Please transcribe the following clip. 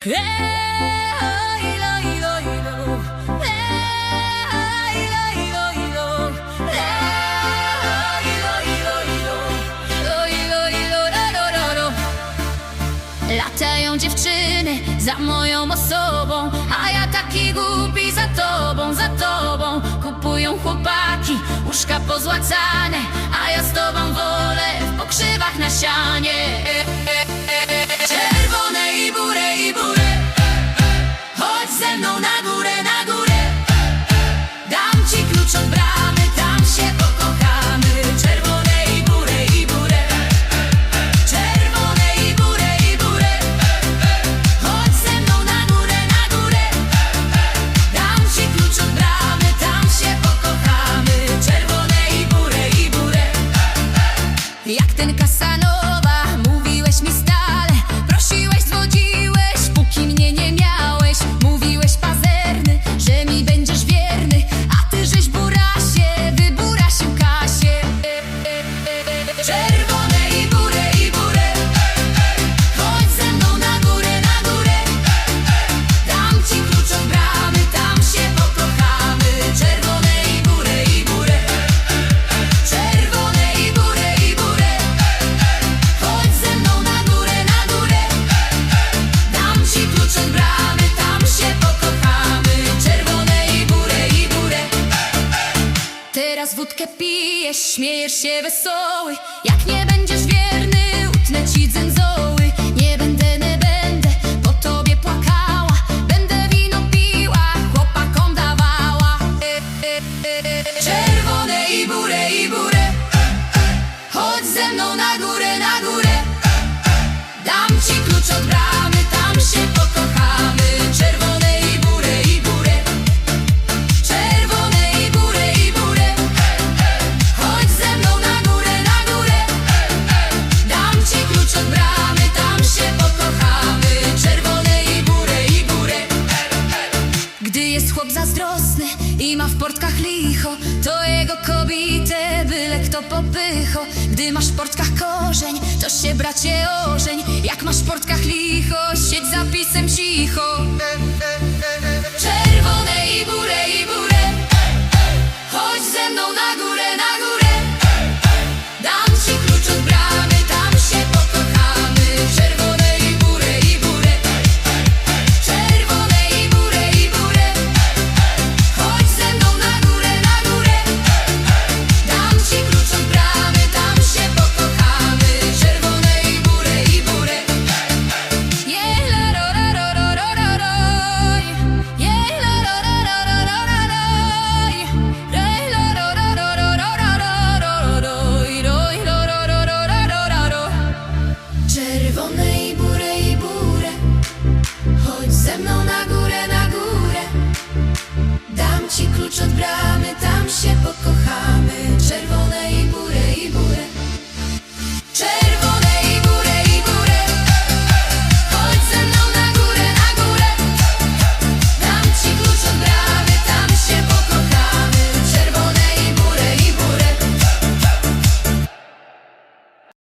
Hey, ilo, ilo. Ilo, ilo, ro, ro, ro. Latają dziewczyny za moją osobą A ja taki głupi za tobą, za tobą Kupują chłopaki, łóżka pozłacane A ja z tobą wolę w pokrzywach na sianie casa no wódkę pijesz, śmiejesz się wesoły. Jak nie będziesz wierny, utnę ci dzęzoły. Nie będę, nie będę po tobie płakała. Będę wino piła, chłopakom dawała. Czerwone i burę, i burę Chodź ze mną na górę, na górę. zazdrosny i ma w portkach licho. To jego kobietę byle kto popycho. Gdy masz w portkach korzeń, to się bracie ożeń. Jak masz w portkach licho, siedź za pisem cicho.